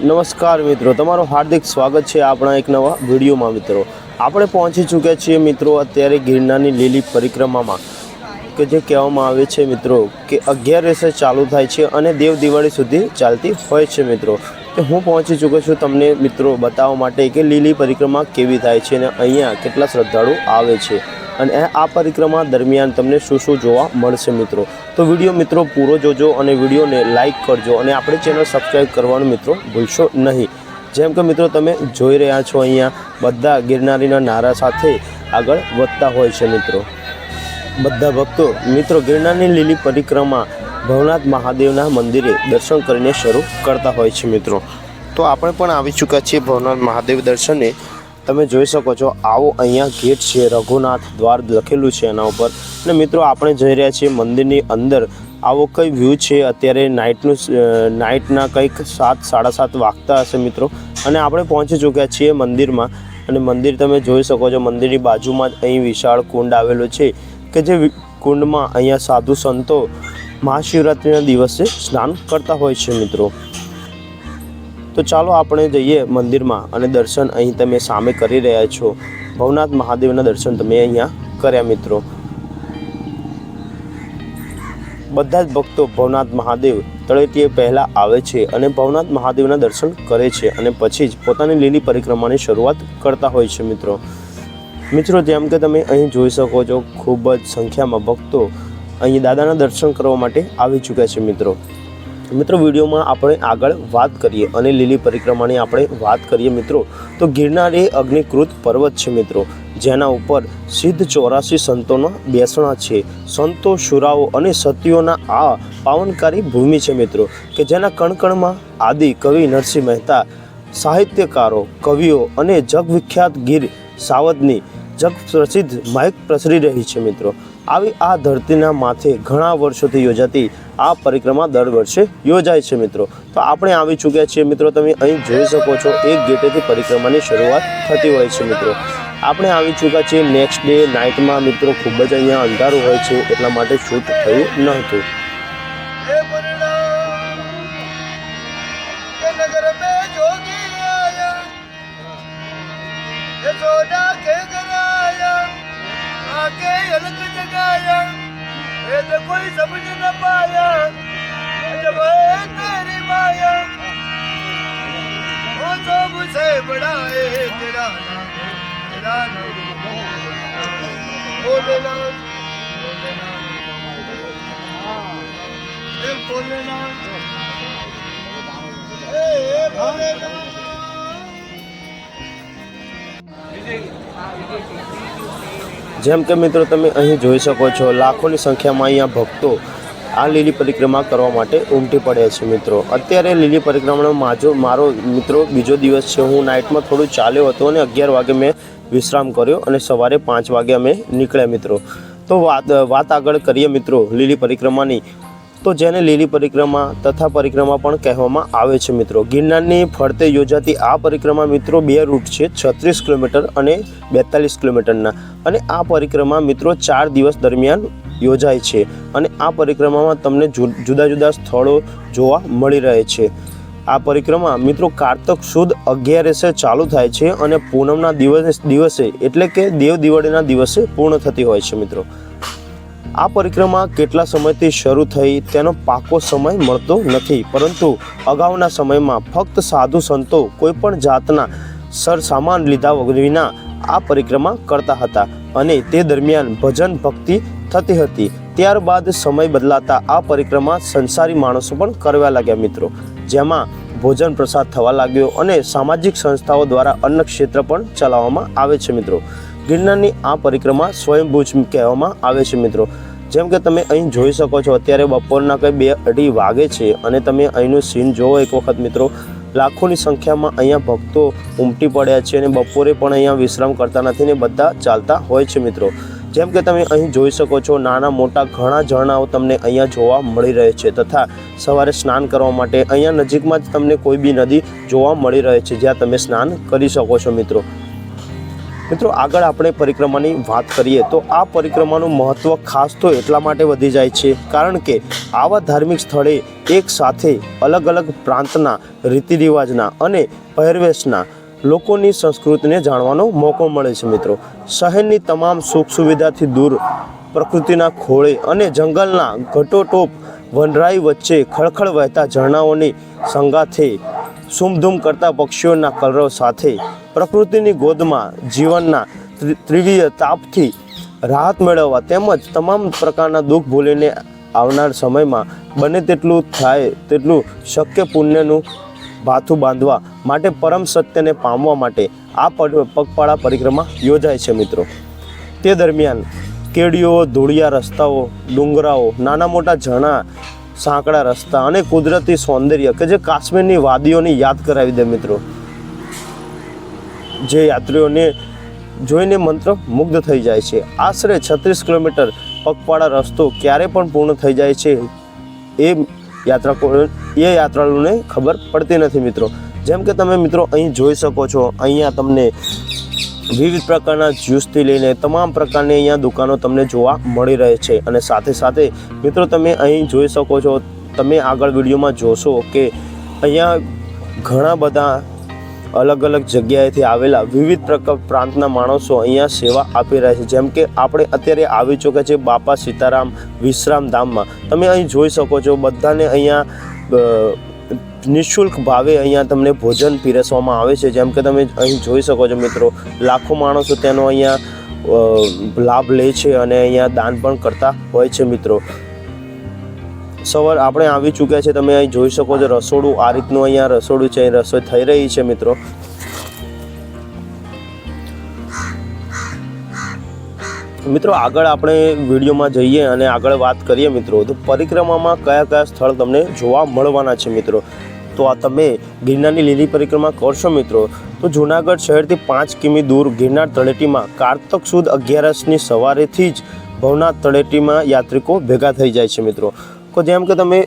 નમસ્કાર મિત્રો, તમારું હાર્દિક સ્વાગત છે આપણા એક નવા વિડીયોમાં મિત્રો. આપણે પહોંચી ચૂક્યા છીએ મિત્રો અત્યારે ગિરનારની લીલી પરિક્રમામાં કે જે કહેવામાં આવે છે મિત્રો કે અગિયાર રેસે ચાલુ થાય છે અને દેવ દિવાળી સુધી ચાલતી હોય છે મિત્રો. તો હું પહોંચી ચૂક્યો છું તમને મિત્રો બતાવવા માટે કે લીલી પરિક્રમા કેવી થાય છે અને અહીંયા કેટલા શ્રદ્ધાળુ આવે છે. અને આ- પરિક્રમા દરમિયાન તમને શું શું જોવા મળશે મિત્રો? તો વીડિયો મિત્રો પૂરો જોજો અને વિડીયોને લાઇક કરજો અને આપણી ચેનલ સબસ્ક્રાઈબ કરવાનું મિત્રો ભૂલશો નહીં. જેમ કે મિત્રો તમે જોઈ રહ્યા છો અહીંયા, બધા ગિરનારીના નારા સાથે આગળ વધતા હોય છે મિત્રો. બધા ભક્તો, મિત્રો ગિરનારની લીલી પરિક્રમા ભવનાથ મહાદેવના મંદિરે દર્શન કરીને શરૂ કરતા હોય છે મિત્રો. તો આપણે પણ આવી ચૂક્યા છીએ ભવનાથ મહાદેવ દર્શને. તમે જોઈ શકો છો, આવો અહીંયા ગેટ છે, રઘુનાથ દ્વાર લખેલું છે એના ઉપર. અને મિત્રો, આપણે જઈ રહ્યા છીએ મંદિરની અંદર. આવો કઈ વ્યૂ છે? અત્યારે નાઇટનું નાઇટના કંઈક સાત, સાડા સાત વાગતા હશે મિત્રો. અને આપણે પહોંચી ચૂક્યા છીએ મંદિરમાં. અને મંદિર તમે જોઈ શકો છો, મંદિરની બાજુમાં જ અહીં વિશાળ કુંડ આવેલો છે કે જે કુંડમાં અહીંયા સાધુ સંતો મહાશિવરાત્રિના દિવસે સ્નાન કરતા હોય છે મિત્રો. તો ચાલો આપણે જઈએ મંદિરમાં અને દર્શન અહીં તમે સામે કરી રહ્યા છો. ભવનાથ મહાદેવના દર્શન તમે અહીંયા કર્યા, મિત્રો. બધા જ ભક્તો ભવનાથ મહાદેવ તળેટીએ પહેલાં આવે છે અને ભવનાથ મહાદેવના દર્શન કરે છે અને પછી જ પોતાની લીલી પરિક્રમાની શરૂઆત કરતા હોય છે, મિત્રો. મિત્રો, જેમ કે તમે અહીં જોઈ શકો છો, ખૂબ જ સંખ્યામાં ભક્તો અહીં દાદાના દર્શન કરવા માટે આવી ચૂક્યા છે, મિત્રો. મિત્રો, વિડીયોમાં આપણે આગળ વાત કરીએ અને લીલી પરિક્રમાની આપણે વાત કરીએ મિત્રો, તો ગિરનાર એ અગ્નિકૃત પર્વત છે મિત્રો, જેના ઉપર સિદ્ધ ચોરાસી સંતોના બેસણા છે. સંતો, શુરાઓ અને સતીઓના આ પાવનકારી ભૂમિ છે મિત્રો, કે જેના કણકણમાં આદિ કવિ નરસિંહ મહેતા, સાહિત્યકારો, કવિઓ અને જગવિખ્યાત ગીર સાવદની જગ પ્રસિદ્ધ માઇક પ્રસરી રહી છે મિત્રો. આવી આ ધરતીના માથે ઘણા વર્ષોથી યોજાતી આ પરિક્રમા દર વર્ષે યોજાય છે મિત્રો. તો આપણે આવી ચૂક્યા છીએ મિત્રો, તમે અહીં જોઈ શકો છો, એક ગેટેથી પરિક્રમાની શરૂઆત થતી હોય છે મિત્રો. આપણે આવી ચૂક્યા છીએ નેક્સ્ટ ડે નાઇટમાં મિત્રો, ખૂબ જ અહીંયા અંધારું હોય છે, એટલા માટે શૂટ થયું નહોતું. કે ये तो कोई समझ न पाया। जब तेरी माया। वो तो मुझे बढ़ाए तेरा नाम तेरा नाम। भोलेनाथ भोलेनाथ भोलेनाथ ए भोलेनाथ विजय विजय જેમ કે મિત્રો તમે અહીં જોઈ શકો છો, લાખોની સંખ્યામાં અહીંયા ભક્તો આ લીલી પરિક્રમા કરવા માટે ઉમટી પડ્યા છે મિત્રો. અત્યારે લીલી પરિક્રમાનો માજો, મારો મિત્રો બીજો દિવસ છે. હું નાઇટમાં થોડું ચાલ્યો હતો અને અગિયાર વાગે મેં વિશ્રામ કર્યો અને સવારે પાંચ વાગે અમે નીકળ્યા મિત્રો. તો વાત વાત આગળ કરીએ મિત્રો, લીલી પરિક્રમાની. તો જેને લીલી પરિક્રમા તથા પરિક્રમા પણ કહેવામાં આવે છે મિત્રો. ગિરનારની ફરતે યોજાતી આ પરિક્રમા મિત્રો બે રૂટ છે, છત્રીસ કિલોમીટર અને બેતાલીસ કિલોમીટરના. અને આ પરિક્રમા મિત્રો ચાર દિવસ દરમિયાન યોજાય છે અને આ પરિક્રમામાં તમને જુદા જુદા સ્થળો જોવા મળી રહે છે. આ પરિક્રમા મિત્રો કારતક સુદ અગિયારસે ચાલુ થાય છે અને પૂનમના દિવસે દિવસે એટલે કે દેવ દિવાળીના દિવસે પૂર્ણ થતી હોય છે મિત્રો. આ પરિક્રમા કેટલા સમયથી શરૂ થઈ તેનો પાકો સમય મળતો નથી, પરંતુ અગાઉના સમયમાં ફક્ત સાધુ સંતો કોઈપણ જાતના સરસામાન લીધા વિના આ પરિક્રમા કરતા હતા અને તે દરમિયાન ભજન ભક્તિ થતી હતી. ત્યારબાદ સમય બદલાતા આ પરિક્રમા સંસારી માણસો પણ કરવા લાગ્યા મિત્રો, જેમાં ભોજન પ્રસાદ થવા લાગ્યો અને સામાજિક સંસ્થાઓ દ્વારા અન્ન ક્ષેત્ર પણ ચલાવવામાં આવે છે મિત્રો. ગિરનારની આ પરિક્રમા સ્વયંભૂજ કહેવામાં આવે છે, મિત્રો. જેમ કે તમે અહીં જોઈ શકો છો, અત્યારે બપોરના કંઈ બે અઢી વાગે છે અને તમે અહીંનું સીન જોવો એક વખત, મિત્રો. લાખોની સંખ્યામાં અહીંયા ભક્તો ઉમટી પડ્યા છે અને બપોરે પણ અહીંયા વિશ્રામ કરતા નથી ને બધા ચાલતા હોય છે, મિત્રો. જેમ કે તમે અહીં જોઈ શકો છો, નાના મોટા ઘણા ઝરણાઓ તમને અહીંયા જોવા મળી રહે છે તથા સવારે સ્નાન કરવા માટે અહીંયા નજીકમાં જ તમને કોઈ બી નદી જોવા મળી રહે છે જ્યાં તમે સ્નાન કરી શકો છો, મિત્રો. મિત્રો, આગળ આપણે પરિક્રમાની વાત કરીએ તો આ પરિક્રમાનું મહત્ત્વ ખાસ તો એટલા માટે વધી જાય છે, કારણ કે આવા ધાર્મિક સ્થળે એક સાથે અલગ અલગ પ્રાંતના રીતિ રિવાજના અને પહેરવેશના લોકોની સંસ્કૃતિને જાણવાનો મોકો મળે છે મિત્રો. શહેરની તમામ સુખ સુવિધાથી દૂર, પ્રકૃતિના ખોળે અને જંગલના ઘટોટોપ વનરાઈ વચ્ચે ખળખળ વહેતા ઝરણાઓની સંગાથે સુમધૂમ કરતા પક્ષીઓના કલરવ સાથે પ્રકૃતિની ગોદમાં જીવનના ત્રિ- ત્રિવીય તાપથી રાહત મેળવવા તેમજ તમામ પ્રકારના દુઃખ ભૂલીને આવનાર સમયમાં બને તેટલું થાય તેટલું શક્ય પુણ્યનું ભાથું બાંધવા માટે પરમ સત્યને પામવા માટે આ પગ- પગપાળા પરિક્રમા યોજાય છે મિત્રો. તે દરમિયાન કેડીઓ, ધૂળિયા રસ્તાઓ, ડુંગરાઓ, નાના મોટા ઝરણા સાંકડા રસ્તા અને કુદરતી સૌંદર્ય કે જે કાશ્મીરની વાદીઓની યાદ કરાવી દે મિત્રો. જે યાત્રીઓને જોઈને મંત્ર મુગ્ધ થઈ જાય છે. આશરે છત્રીસ કિલોમીટર પગપાળા રસ્તો ક્યારે પણ પૂર્ણ થઈ જાય છે એ યાત્રાકો, એ યાત્રાળુને ખબર પડતી નથી મિત્રો. જેમ કે તમે મિત્રો અહીં જોઈ શકો છો, અહીંયા તમને વિવિધ પ્રકારના જ્યુસથી લઈને તમામ પ્રકારની અહીંયા દુકાનો તમને જોવા મળી રહે છે. અને સાથે સાથે, મિત્રો, તમે અહીં જોઈ શકો છો, તમે આગળ વિડીયોમાં જોશો કે અહીંયા ઘણા બધા અલગ અલગ જગ્યાએથી આવેલા વિવિધ પ્રકાર પ્રાંતના માણસો અહીંયા સેવા આપી રહ્યા છે. જેમ કે આપણે અત્યારે આવી ચૂક્યા છે બાપા સીતારામ વિશ્રામ ધામમાં તમે અહીં જોઈ શકો છો, બધાને અહીંયા નિઃશુલ્ક ભાવે અહીંયા તમને ભોજન પીરસવામાં આવે છે. જેમ કે તમે અહીં જોઈ શકો છો મિત્રો, લાખો માણસો તેનો અહીંયા લાભ લે છે અને અહીંયા દાન પણ કરતા હોય છે મિત્રો. સવાર આપણે આવી ચૂક્યા છે, તમે અહીં જોઈ શકો છો રસોડું, આ રીતનું અહીંયા રસોડું છે રસોઈ થઈ રહી છે મિત્રો. મિત્રો, આગળ આપણે વિડીયોમાં જઈએ અને આગળ વાત કરીએ મિત્રો. તો પરિક્રમામાં કયા કયા સ્થળ તમને જોવા મળવાના છે મિત્રો? તો આ તમે ગિરનારની લીલી પરિક્રમા કરશો મિત્રો. તો જૂનાગઢ શહેરથી પાંચ કિમી દૂર ગિરનાર તળેટીમાં કારતક સુદ અગિયારસની સવારેથી જ ભવનાથ તળેટીમાં યાત્રિકો ભેગા થઈ જાય છે મિત્રો. તો જેમ કે તમે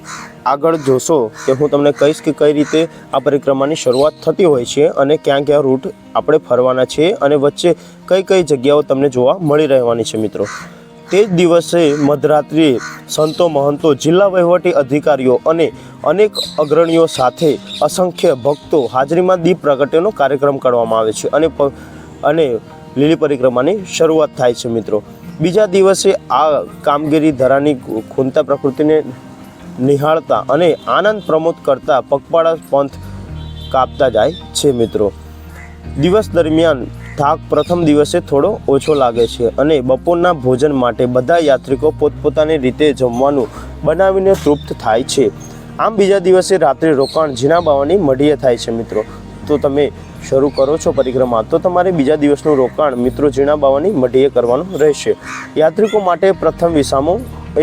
આગળ જોશો કે હું તમને કહીશ કે કઈ રીતે આ પરિક્રમાની શરૂઆત થતી હોય છે અને ક્યાં ક્યાં રૂટ આપણે ફરવાના છે અને વચ્ચે કઈ કઈ જગ્યાઓ તમને જોવા મળી રહેવાની છે મિત્રો. તે જ દિવસે મધરાત્રિએ સંતો મહંતો, જિલ્લા વહીવટી અધિકારીઓ અને અનેક અગ્રણીઓ સાથે અસંખ્ય ભક્તો હાજરીમાં દીપ પ્રગટ્યનો કાર્યક્રમ કરવામાં આવે છે અને અને લીલી પરિક્રમાની શરૂઆત થાય છે મિત્રો. બીજા દિવસે આ કામગીરી ધરાની ખૂનતા પ્રકૃતિને નિહાળતા અને આનંદ પ્રમોદ કરતા પગપાળા પંથ કાપતા જાય છે મિત્રો. દિવસ દરમિયાન થાક પ્રથમ દિવસે થોડો ઓછો લાગે છે અને બપોરના ભોજન માટે બધા યાત્રિકો પોતપોતાની રીતે જમવાનું બનાવીને તૃપ્ત થાય છે. આમ બીજા દિવસે રાત્રે રોકાણ ઝીણા બાવાની મઢીએ થાય છે મિત્રો. તો તમે શરૂ કરો છો પરિક્રમા. તો તમારે બીજા દિવસનું રોકાણ મિત્રો ઝીણા બાવાની મઢીએ કરવાનું રહેશે. યાત્રિકો માટે પ્રથમ વિસામો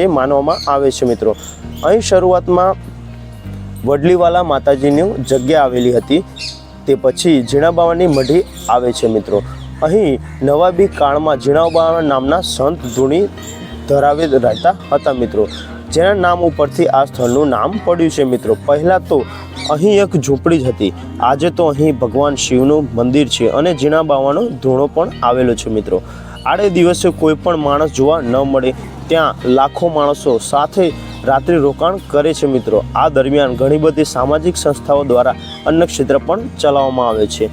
એ માનવામાં આવે છે મિત્રો. અહીં શરૂઆતમાં વડલીવાલા માતાજીની જગ્યા આવેલી હતી. તે પછી ઝીણાબાવાની મઢી આવે છે મિત્રો. અહીં નવાબી કાળમાં ઝીણાબા નામના સંત ધૂણી ધરાવે રહેતા હતા મિત્રો. જેના નામ ઉપરથી આ સ્થળનું નામ પડ્યું છે મિત્રો. પહેલાં તો અહીં એક ઝૂંપડી જ હતી. આજે તો અહીં ભગવાન શિવનું મંદિર છે અને ઝીણાબાવાનો ધૂણો પણ આવેલો છે મિત્રો. આડે દિવસે કોઈ પણ માણસ જોવા ન મળે. ત્યાં લાખો માણસો સાથે રાત્રિ રોકાણ કરે છે મિત્રો. આ દરમિયાન ઘણી બધી સામાજિક સંસ્થાઓ દ્વારા અન્ન ક્ષેત્ર પણ ચલાવવામાં આવે છે.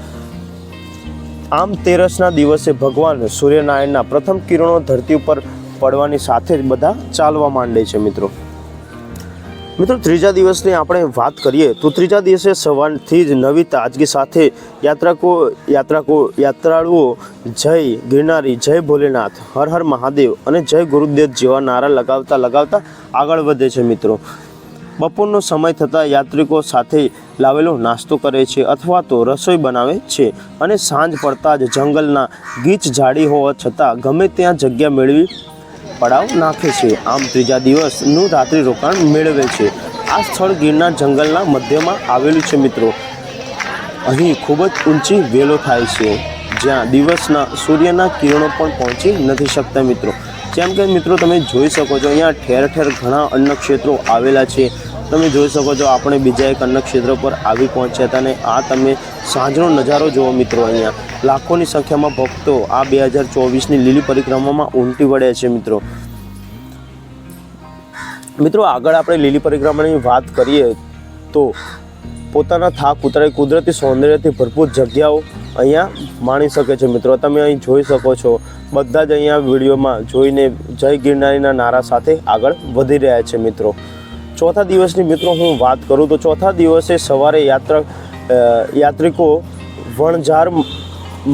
આમ તેરસના દિવસે ભગવાન સૂર્યનારાયણના પ્રથમ કિરણો ધરતી ઉપર પડવાની સાથે જ બધા ચાલવા માંડે છે મિત્રો. મિત્રો, ત્રીજા દિવસની આપણે વાત કરીએ તો ત્રીજા દિવસે સવારથી જ નવી તાજગી સાથે યાત્રાકો યાત્રાકો, યાત્રાળુઓ જય ગિરનારી, જય ભોલેનાથ, હર હર મહાદેવ અને જય ગુરુદેવ જેવા નારા લગાવતા લગાવતા આગળ વધે છે મિત્રો. બપોરનો સમય થતાં યાત્રિકો સાથે લાવેલો નાસ્તો કરે છે અથવા તો રસોઈ બનાવે છે અને સાંજ પડતા જ જંગલના ગીચ ઝાડી હોવા છતાં ગમે ત્યાં જગ્યા મેળવી પડાવ નાખે છે. આમ ત્રીજા દિવસનું રાત્રિ રોકાણ મેળવે છે. આ સ્થળ ગિરનાર જંગલના મધ્યમાં આવેલું છે મિત્રો. અહીં ખૂબ જ ઊંચી વેલો થાય છે. જ્યાં દિવસના સૂર્યના કિરણો પણ પહોંચી નથી શકતા મિત્રો. જેમ કે મિત્રો તમે જોઈ શકો છો, અહીંયા ઠેર ઠેર ઘણા અન્નક્ષેત્રો આવેલા છે. તમે જોઈ શકો છો, આપણે બીજા એક અન્ય ક્ષેત્ર પર આવી પહોંચ્યા હતા અને આ તમે સાંજનો નજારો જુઓ મિત્રો અહીંયા. લાખોની સંખ્યામાં ભક્તો આ બે હજાર ચોવીસની લીલી પરિક્રમામાં ઉમટી વળ્યા છે મિત્રો. મિત્રો, આગળ આપણે લીલી પરિક્રમાની વાત કરીએ તો પોતાના થાક ઉતરાય, કુદરતી સૌંદર્યથી ભરપૂર જગ્યાઓ અહીંયા માણી શકે છે મિત્રો. તમે અહીં જોઈ શકો છો, બધા જ અહીંયા વિડીયોમાં જોઈને જય ગિરનારીના નારા સાથે આગળ વધી રહ્યા છે મિત્રો. ચોથા દિવસની મિત્રો હું વાત કરું તો ચોથા દિવસે સવારે યાત્રા યાત્રિકો વણઝાર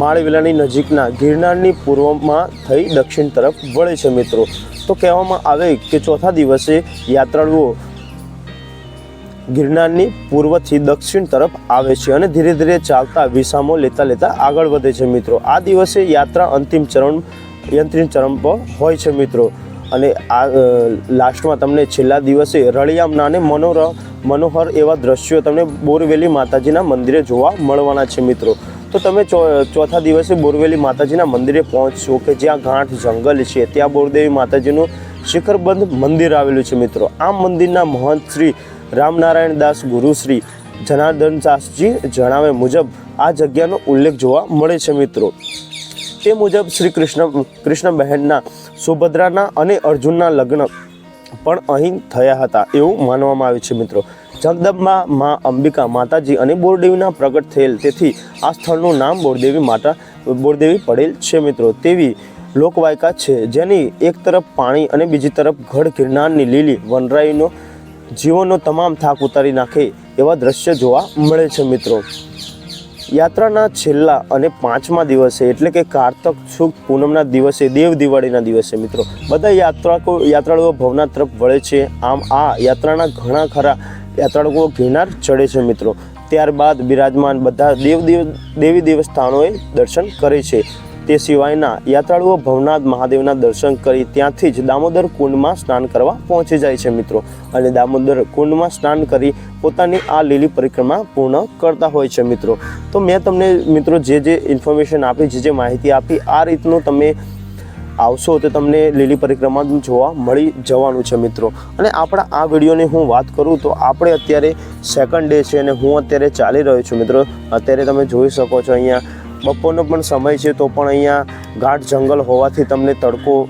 માળવેલાની નજીકના ગિરનારની પૂર્વમાં થઈ દક્ષિણ તરફ વળે છે મિત્રો. તો કહેવામાં આવે કે ચોથા દિવસે યાત્રાળુઓ ગિરનારની પૂર્વથી દક્ષિણ તરફ આવે છે અને ધીરે ધીરે ચાલતા વિસામો લેતા લેતા આગળ વધે છે મિત્રો. આ દિવસે યાત્રા અંતિમ ચરણ અંતિમ ચરણ પર હોય છે મિત્રો. અને આ લાસ્ટમાં તમને છેલ્લા દિવસે રળિયામના અને મનોર, મનોહર એવા દ્રશ્યો તમને બોરવેલી માતાજીના મંદિરે જોવા મળવાના છે મિત્રો. તો તમે ચોથા દિવસે બોરવેલી માતાજીના મંદિરે પહોંચશો કે જ્યાં ગાંઠ જંગલ છે, ત્યાં બોરદેવી માતાજીનું શિખરબંધ મંદિર આવેલું છે મિત્રો. આ મંદિરના મહંત શ્રી રામનારાયણ દાસ ગુરુશ્રી જનાર્દન દાસજી જણાવે મુજબ આ જગ્યાનો ઉલ્લેખ જોવા મળે છે મિત્રો. તે મુજબ શ્રી કૃષ્ણ કૃષ્ણ બહેનના સુભદ્રાના અને અર્જુનના લગ્ન પણ અહીં થયા હતા એવું માનવામાં આવે છે મિત્રો. જગદંબા, મા અંબિકા માતાજી અને બોરદેવીના પ્રગટ થયેલ. તેથી આ સ્થળનું નામ બોરદેવી માતા, બોરદેવી પડેલ છે મિત્રો. તેવી લોકવાયકા છે જેની એક તરફ પાણી અને બીજી તરફ ગઢ ગિરનારની લીલી વનરાઈનો, જીવનનો તમામ થાક ઉતારી નાખે એવા દ્રશ્ય જોવા મળે છે મિત્રો. યાત્રાના છેલ્લા અને પાંચમા દિવસે, એટલે કે કારતક સુખ પૂનમના દિવસે, દેવ દિવાળીના દિવસે મિત્રો, બધા યાત્રાકો, યાત્રાળુઓ ભવનાથ તરફ વળે છે. આમ આ યાત્રાના ઘણા ખરા યાત્રાળુઓ ગિરનાર ચડે છે મિત્રો. ત્યારબાદ બિરાજમાન બધા દેવ દેવ દેવી દેવસ્થાનોએ દર્શન કરે છે. તે સિવાયના યાત્રાળુઓ ભવનાથ મહાદેવના દર્શન કરી ત્યાંથી જ દામોદર કુંડમાં સ્નાન કરવા પહોંચી જાય છે મિત્રો. અને દામોદર કુંડમાં સ્નાન કરી પોતાની આ લીલી પરિક્રમા પૂર્ણ કરતા હોય છે મિત્રો. તો મેં તમને મિત્રો જે જે ઇન્ફોર્મેશન આપી, જે જે માહિતી આપી, આ રીતનું તમે આવશો તો તમને લીલી પરિક્રમા જોવા મળી જવાનું છે મિત્રો. અને આપણા આ વિડીયોની હું વાત કરું તો આપણે અત્યારે સેકન્ડ ડે છે અને હું અત્યારે ચાલી રહ્યો છું મિત્રો. અત્યારે તમે જોઈ શકો છો અહીંયા બપોરનો પણ સમય છે તો પણ અહીંયા ગાઢ જંગલ હોવાથી તમને તડકો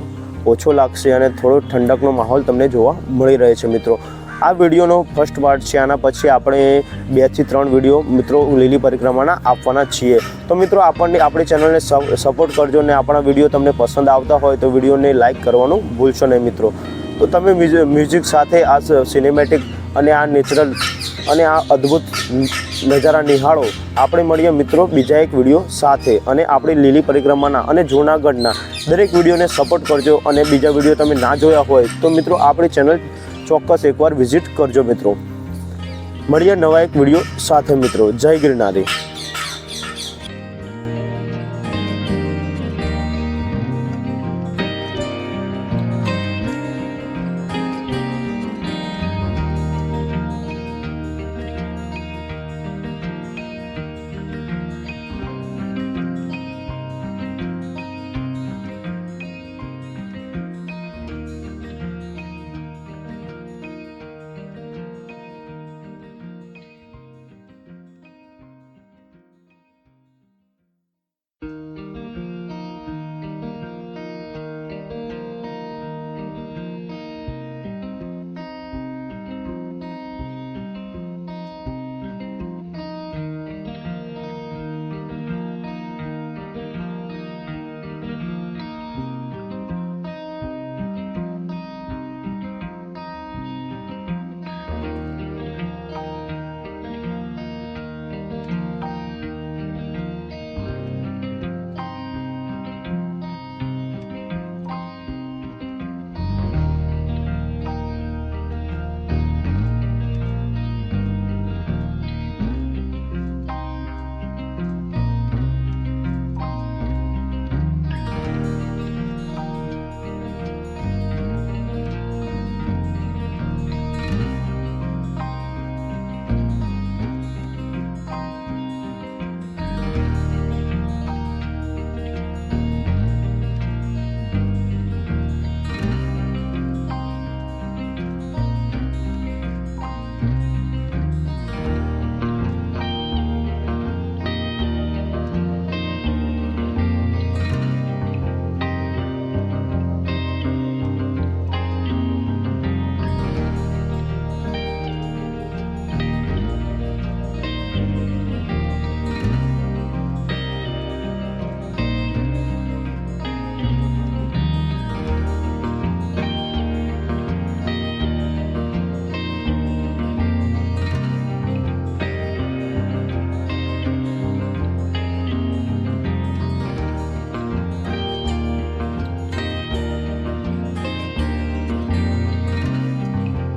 ઓછો લાગશે અને થોડો ઠંડકનો માહોલ તમને જોવા મળી રહે છે, મિત્રો. આ વિડીયોનો ફર્સ્ટ પાર્ટ છે. આના પછી આપણે બેથી ત્રણ વીડિયો, મિત્રો, લીલી પરિક્રમાના આપવાના છીએ. તો મિત્રો, આપણને આપણી ચેનલને સપોર્ટ કરજો ને આપણા વીડિયો તમને પસંદ આવતા હોય તો વિડીયોને લાઇક કરવાનું ભૂલશો નહીં, મિત્રો. તો તમે મ્યુઝિ- મ્યુઝિક સાથે આ સિનેમેટિક અને આ નેચરલ અને આ અદ્ભુત નજારા નિહાળો. આપણે મળીએ મિત્રો બીજા એક વીડિયો સાથે. અને આપણી લીલી પરિક્રમાના અને જૂનાગઢના દરેક વિડીયોને સપોર્ટ કરજો અને બીજા વીડિયો તમે ના જોયા હોય તો મિત્રો આપણી ચેનલ ચોક્કસ એકવાર વિઝિટ કરજો મિત્રો. મળીએ નવા એક વીડિયો સાથે મિત્રો. જય ગિરનારી.